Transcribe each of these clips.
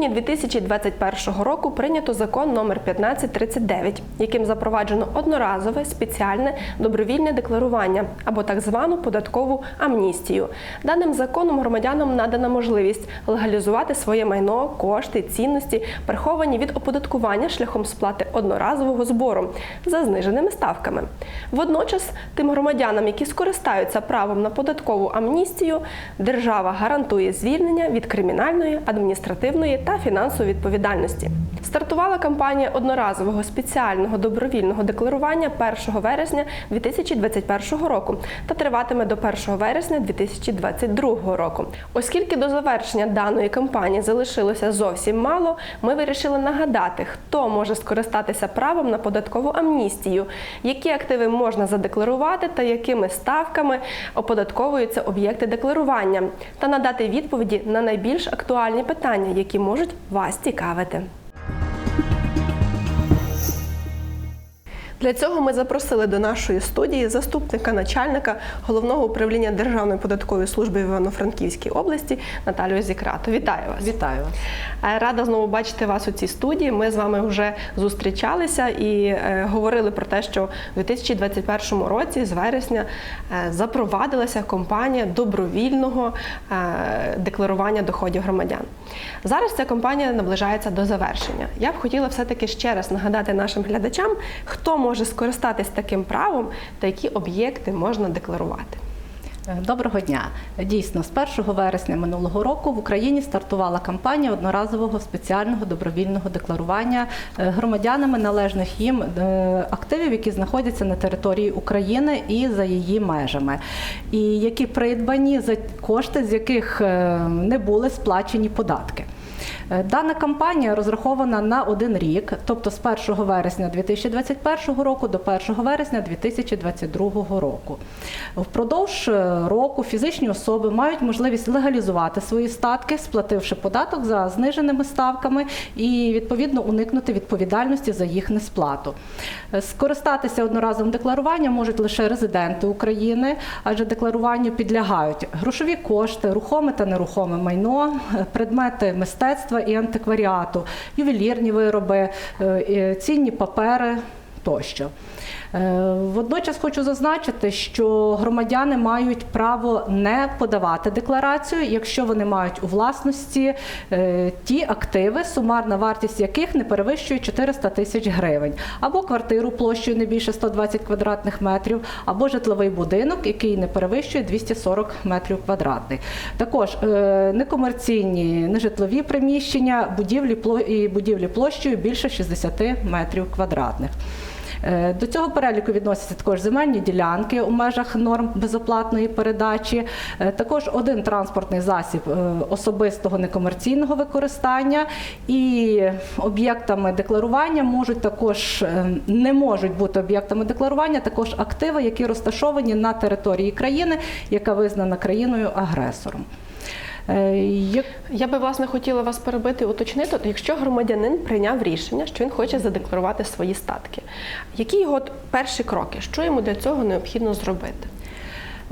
липні 2021 року прийнято закон номер 1539, яким запроваджено одноразове спеціальне добровільне декларування або так звану податкову амністію. Даним законом громадянам надана можливість легалізувати своє майно, кошти, цінності, приховані від оподаткування шляхом сплати одноразового збору за зниженими ставками. Водночас, тим громадянам, які скористаються правом на податкову амністію, держава гарантує звільнення від кримінальної, адміністративної та фінансової відповідальності. Стартувала кампанія одноразового спеціального добровільного декларування 1 вересня 2021 року та триватиме до 1 вересня 2022 року. Оскільки до завершення даної кампанії залишилося зовсім мало, ми вирішили нагадати, хто може скористатися правом на податкову амністію, які активи можна задекларувати та якими ставками оподатковуються об'єкти декларування, та надати відповіді на найбільш актуальні питання, які можуть вас цікавити. Для цього ми запросили до нашої студії заступника начальника головного управління Державної податкової служби в Івано-Франківській області Наталію Зікрату. Вітаю вас! Вітаю вас. Е, Рада знову бачити вас у цій студії. Ми з вами вже зустрічалися і е, говорили про те, що у 2021 році з вересня е, запровадилася кампанія добровільного декларування доходів громадян. Зараз ця кампанія наближається до завершення. Я б хотіла все-таки ще раз нагадати нашим глядачам, хто може скористатись таким правом та які об'єкти можна декларувати. Е, Доброго дня. Дійсно, з 1 вересня минулого року в Україні стартувала кампанія одноразового спеціального добровільного декларування е, громадянами належних їм е, активів, які знаходяться на території України і за її межами, і які придбані за кошти, з яких не були сплачені податки. Е, Дана кампанія розрахована на один рік, тобто з 1 вересня 2021 року до 1 вересня 2022 року. Впродовж е, року фізичні особи мають можливість легалізувати свої статки, сплативши податок за зниженими ставками і відповідно уникнути відповідальності за їх несплату. Е, Скористатися одноразовим декларуванням можуть лише резиденти України, адже декларуванню підлягають грошові кошти, рухоме та нерухоме майно, предмети мистецтва і антикваріату, ювелірні вироби, е, цінні папери тощо. Е, Водночас хочу зазначити, що громадяни мають право не подавати декларацію, якщо вони мають у власності е, ті активи, сумарна вартість яких не перевищує 400 тисяч гривень, або квартиру площею не більше 120 квадратних метрів, або житловий будинок, який не перевищує 240 метрів квадратних. Також е, некомерційні нежитлові приміщення, будівлі і будівлі площею більше 60 метрів квадратних. Е, До цього переліку відносяться також земельні ділянки у межах норм безоплатної передачі, е, також один транспортний засіб е, особистого некомерційного використання і об'єктами декларування можуть також не можуть бути об'єктами декларування також активи, які розташовані на території країни, яка визнана країною агресором. Е, Я би власне хотіла вас перебити уточнити, якщо громадянин прийняв рішення, що він хоче задекларувати свої статки, які його перші кроки, що йому для цього необхідно зробити?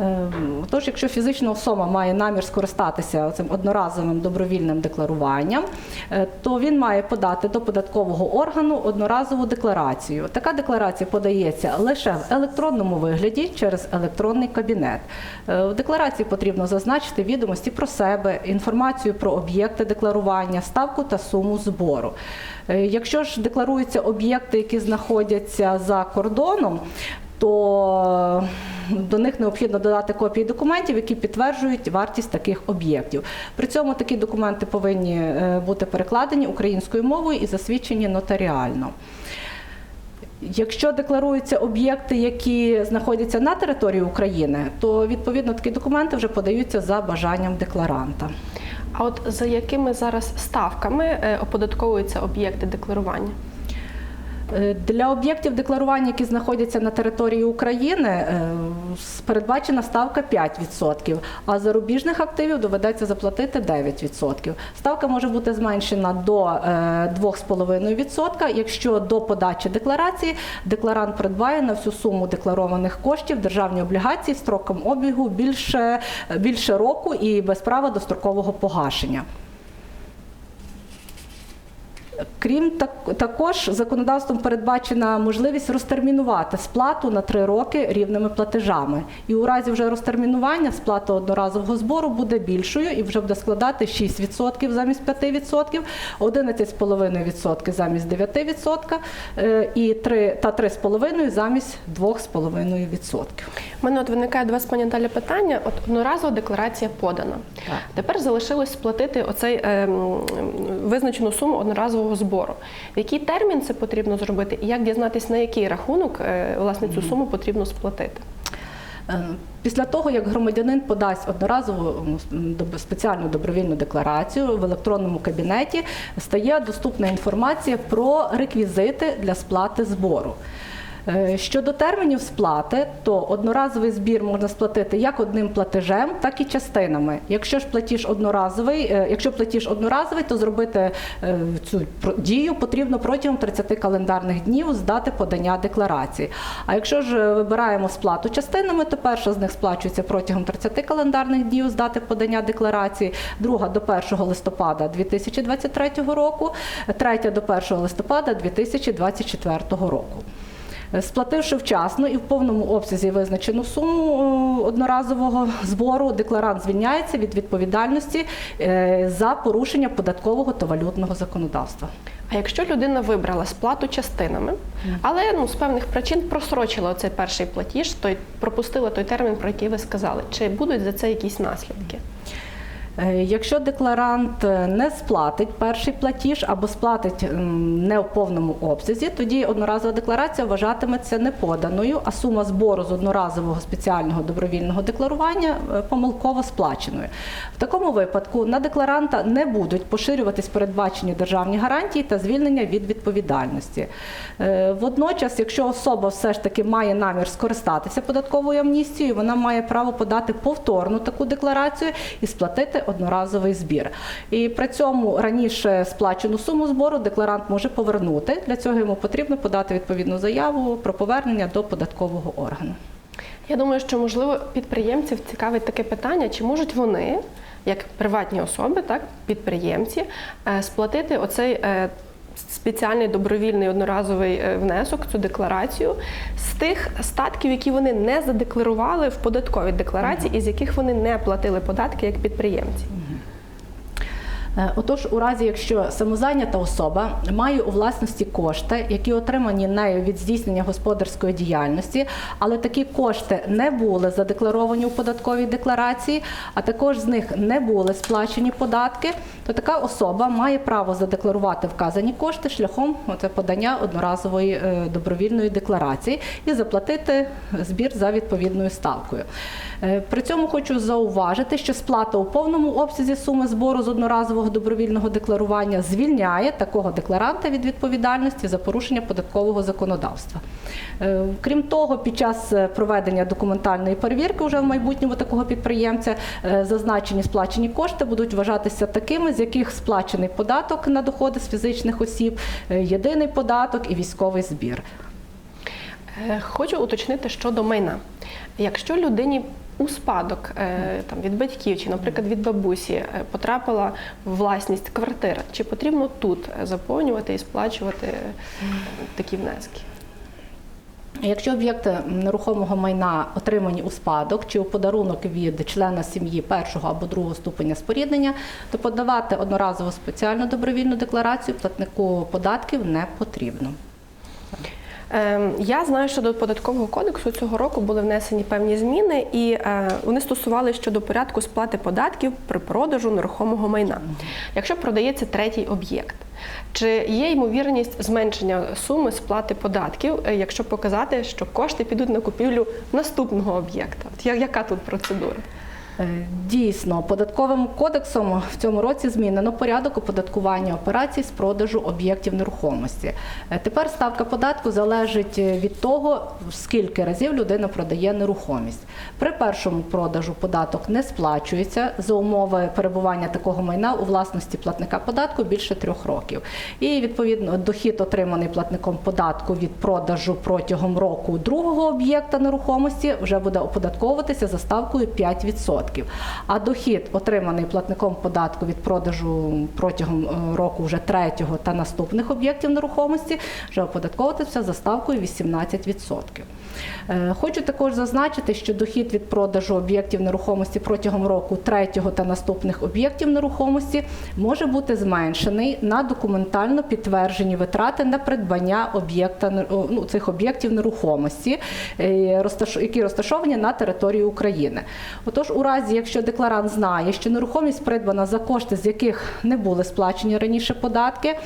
Е, Тож, якщо фізична особа має намір скористатися цим одноразовим добровільним декларуванням, е, то він має подати до податкового органу одноразову декларацію. Така декларація подається лише в електронному вигляді через електронний кабінет. Е, В декларації потрібно зазначити відомості про себе, інформацію про об'єкти декларування, ставку та суму збору. Е, Якщо ж декларуються об'єкти, які знаходяться за кордоном, то до них необхідно додати копії документів, які підтверджують вартість таких об'єктів. При цьому такі документи повинні е, бути перекладені українською мовою і засвідчені нотаріально. Якщо декларуються об'єкти, які знаходяться на території України, то відповідно такі документи вже подаються за бажанням декларанта. А от за якими зараз ставками е, оподатковуються об'єкти декларування? Е, Для об'єктів декларування, які знаходяться на території України, е, передбачена ставка 5%, а зарубіжних активів доведеться заплатити 9%. Ставка може бути зменшена до е, 2,5%, якщо до подачі декларації декларант придбає на всю суму декларованих коштів державні облігації строком обігу більше, більше року і без права дострокового погашення. Крім так, також законодавством передбачена можливість розтермінувати сплату на три роки рівними платежами. І у разі вже розтермінування сплата одноразового збору буде більшою і вже буде складати 6% замість 5%, 11,5% замість 9% е, і 3, та 3,5% замість 2,5%. У мене от виникає до вас, пані питання. От одноразова декларація подана. Так. Тепер залишилось сплатити оцей е, визначену суму одноразового збору. В який термін це потрібно зробити, і як дізнатися, на який рахунок е, власне цю суму потрібно сплатити? Е, Після того, як громадянин подасть одноразову спеціальну добровільну декларацію в електронному кабінеті, стає доступна інформація про реквізити для сплати збору. Е, Щодо термінів сплати, то одноразовий збір можна сплатити як одним платежем, так і частинами. Якщо ж платіж одноразовий, е, якщо платіж одноразовий, то зробити е, цю дію потрібно протягом 30 календарних днів з дати подання декларації. А якщо ж вибираємо сплату частинами, то перша з них сплачується протягом 30 календарних днів з дати подання декларації, друга до 1 листопада 2023 року, третя до 1 листопада 2024 року. Е, Сплативши вчасно і в повному обсязі визначену суму е, одноразового збору, декларант звільняється від відповідальності е, за порушення податкового та валютного законодавства. А якщо людина вибрала сплату частинами, але ну з певних причин просрочила оцей перший платіж, той пропустила той термін, про який ви сказали, чи будуть за це якісь наслідки? Е, Якщо декларант е, не сплатить перший платіж або сплатить не в повному обсязі, тоді одноразова декларація вважатиметься неподаною, а сума збору з одноразового спеціального добровільного декларування е, помилково сплаченою. В такому випадку на декларанта не будуть поширюватись передбачені державні гарантії та звільнення від відповідальності. Водночас, якщо особа все ж таки має намір скористатися податковою амністією, вона має право подати повторну таку декларацію і сплатити одноразовий збір. І при цьому раніше сплачену суму збору декларант може повернути. Для цього йому потрібно подати відповідну заяву про повернення до податкового органу. Я думаю, що можливо підприємців цікавить таке питання, чи можуть вони, як приватні особи, так підприємці, е, сплатити оцей е, спеціальний добровільний одноразовий е, внесок, цю декларацію з тих статків, які вони не задекларували в податковій декларації, і з яких вони не платили податки як підприємці. Е, Отож, у разі, якщо самозайнята особа має у власності кошти, які отримані нею від здійснення господарської діяльності, але такі кошти не були задекларовані у податковій декларації, а також з них не були сплачені податки, то така особа має право задекларувати вказані кошти шляхом подання одноразової е, добровільної декларації і заплатити збір за відповідною ставкою. Е, При цьому хочу зауважити, що сплата у повному обсязі суми збору з одноразового добровільного декларування звільняє такого декларанта від відповідальності за порушення податкового законодавства. Е, Крім того, під час е, проведення документальної перевірки вже в майбутньому такого підприємця зазначені сплачені кошти будуть вважатися такими, з яких сплачений податок на доходи з фізичних осіб, єдиний податок і військовий збір. Хочу уточнити щодо майна. Якщо людині у спадок е, там, від батьків чи, наприклад, від бабусі е, потрапила власність квартира, чи потрібно тут заповнювати і сплачувати е, такі внески? Якщо об'єкти нерухомого майна отримані у спадок чи у подарунок від члена сім'ї першого або другого ступеня споріднення, то подавати одноразову спеціальну добровільну декларацію платнику податків не потрібно. Ем, Я знаю, що до податкового кодексу цього року були внесені певні зміни, і е, вони стосувалися щодо порядку сплати податків при продажу нерухомого майна. Якщо продається третій об'єкт, чи є ймовірність зменшення суми сплати податків, е, якщо показати, що кошти підуть на купівлю наступного об'єкта? Яка тут процедура? Е, Дійсно, податковим кодексом в цьому році змінено порядок оподаткування операцій з продажу об'єктів нерухомості. Е, Тепер ставка податку залежить е, від того, скільки разів людина продає нерухомість. При першому продажу податок не сплачується за умови перебування такого майна у власності платника податку більше трьох років. І відповідно дохід, отриманий платником податку від продажу протягом року другого об'єкта нерухомості, вже буде оподатковуватися за ставкою 5%. 5%. А дохід, отриманий платником податку від продажу протягом е, року вже третього та наступних об'єктів нерухомості, вже оподатковуватися за ставкою 18%. Е, Хочу також зазначити, що дохід від продажу об'єктів нерухомості протягом року третього та наступних об'єктів нерухомості може бути зменшений на документально підтверджені витрати на придбання об'єкта ну, цих об'єктів нерухомості, е, які розташовані на території України. Отож, у разі, якщо декларант знає, що нерухомість придбана за кошти, з яких не були сплачені раніше податки,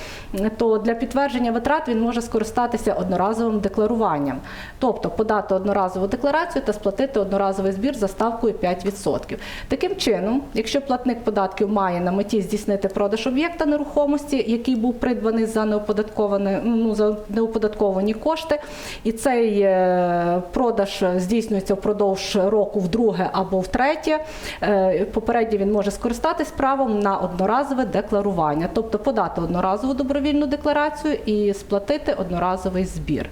то для підтвердження витрат він може скористатися одноразовим декларуванням, тобто подати одноразову декларацію та сплатити одноразовий збір за ставкою 5%. Таким чином, якщо платник податків має на меті здійснити продаж об'єкта нерухомості, який був придбаний за неоподатковані, ну, за неоподатковані кошти, і цей е, продаж здійснюється впродовж року вдруге або втретє, е, попередньо він може скористатись правом на одноразове декларування, тобто подати одноразову добровільну декларацію і сплатити одноразовий збір.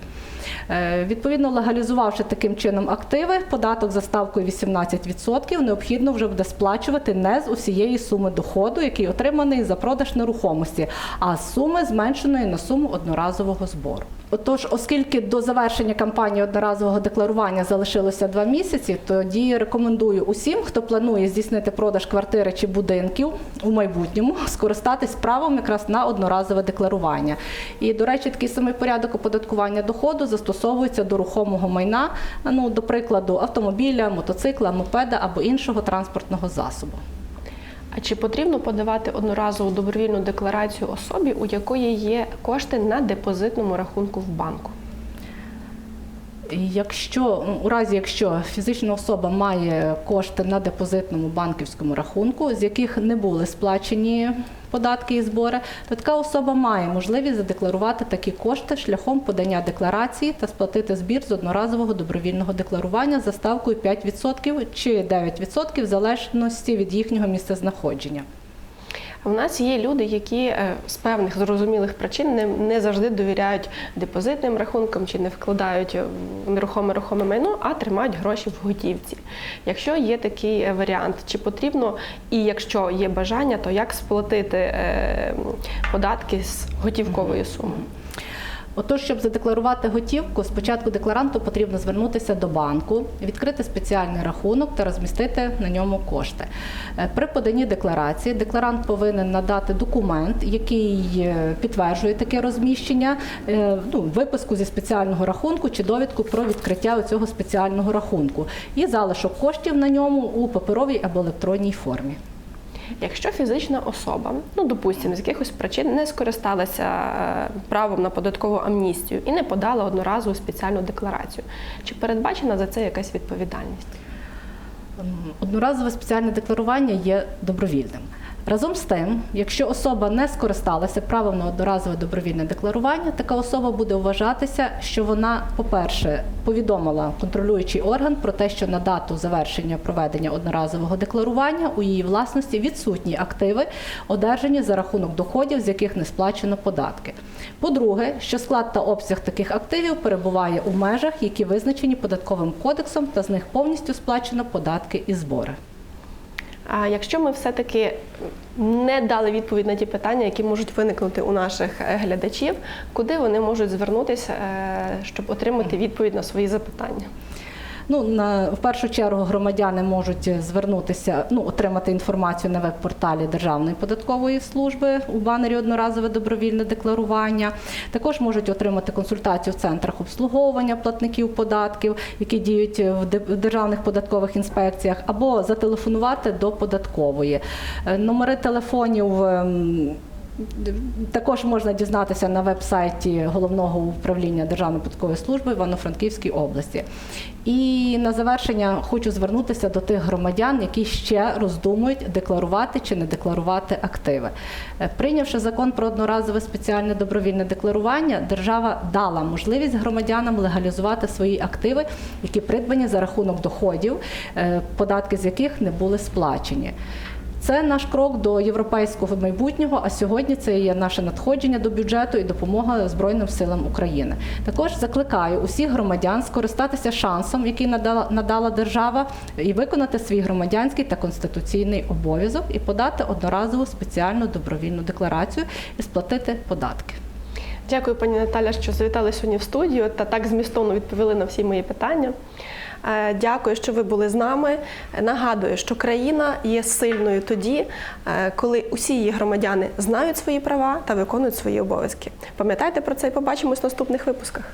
Е, Відповідно, легалізувавши таким чином активи, податок за ставкою 18% необхідно вже буде сплачувати не з усієї суми доходу, який отриманий за продаж нерухомості, а з суми зменшеної на суму одноразового збору. Отож, оскільки до завершення кампанії одноразового декларування залишилося два місяці, тоді рекомендую усім, хто планує здійснити продаж квартири чи будинків у майбутньому, скористатись правом якраз на одноразове декларування. І, до речі, такий самий порядок оподаткування доходу застосовується до рухомого майна, ну, до прикладу, автомобіля, мотоцикла, мопеда або іншого транспортного засобу. А чи потрібно подавати одноразову добровільну декларацію особі, у якої є кошти на депозитному рахунку в банку? Якщо у разі, якщо фізична особа має кошти на депозитному банківському рахунку, з яких не були сплачені податки і збори, то така особа має можливість задекларувати такі кошти шляхом подання декларації та сплатити збір з одноразового добровільного декларування за ставкою 5% чи 9% в залежності від їхнього місцезнаходження. У нас є люди, які е, з певних зрозумілих причин не, не завжди довіряють депозитним рахункам чи не вкладають в нерухоме рухоме майно, а тримають гроші в готівці. Якщо є такий е, варіант, чи потрібно, і якщо є бажання, то як сплатити е, податки з готівкової суми? Отож, щоб задекларувати готівку, спочатку декларанту потрібно звернутися до банку, відкрити спеціальний рахунок та розмістити на ньому кошти. Е, При поданні декларації декларант повинен надати документ, який е, підтверджує таке розміщення, е, ну, виписку зі спеціального рахунку чи довідку про відкриття цього спеціального рахунку і залишок коштів на ньому у паперовій або електронній формі. Якщо фізична особа, ну допустимо, з якихось причин не скористалася е, правом на податкову амністію і не подала одноразову спеціальну декларацію, чи передбачена за це якась відповідальність? Одноразове спеціальне декларування є добровільним. Разом з тим, якщо особа не скористалася правом на одноразове добровільне декларування, така особа буде вважатися, що вона, по-перше, повідомила контролюючий орган про те, що на дату завершення проведення одноразового декларування у її власності відсутні активи, одержані за рахунок доходів, з яких не сплачено податки. По-друге, що склад та обсяг таких активів перебуває у межах, які визначені податковим кодексом, та з них повністю сплачено податки і збори. А якщо ми все-таки не дали відповідь на ті питання, які можуть виникнути у наших е, глядачів, куди вони можуть звернутися, е, щоб отримати відповідь на свої запитання? Ну, на, в першу чергу громадяни можуть звернутися, ну, отримати інформацію на веб-порталі Державної податкової служби у банері одноразове добровільне декларування. Також можуть отримати консультацію в центрах обслуговування платників податків, які діють в державних податкових інспекціях, або зателефонувати до податкової. Е, Номери телефонів. Також можна дізнатися на веб-сайті головного управління Державної податкової служби Івано-Франківській області. І на завершення хочу звернутися до тих громадян, які ще роздумують декларувати чи не декларувати активи. Е, Прийнявши закон про одноразове спеціальне добровільне декларування, держава дала можливість громадянам легалізувати свої активи, які придбані за рахунок доходів, е, податки з яких не були сплачені. Це наш крок до європейського майбутнього. А сьогодні це є наше надходження до бюджету і допомога Збройним силам України. Також закликаю усіх громадян скористатися шансом, який надала надала держава, і виконати свій громадянський та конституційний обов'язок і подати одноразову спеціальну добровільну декларацію і сплатити податки. Дякую, пані Наталя, що завітали сьогодні в студію та так змістовно відповіли на всі мої питання. Е, Дякую, що ви були з нами. Нагадую, що країна є сильною тоді, е, коли усі її громадяни знають свої права та виконують свої обов'язки. Пам'ятайте про це і побачимось в наступних випусках.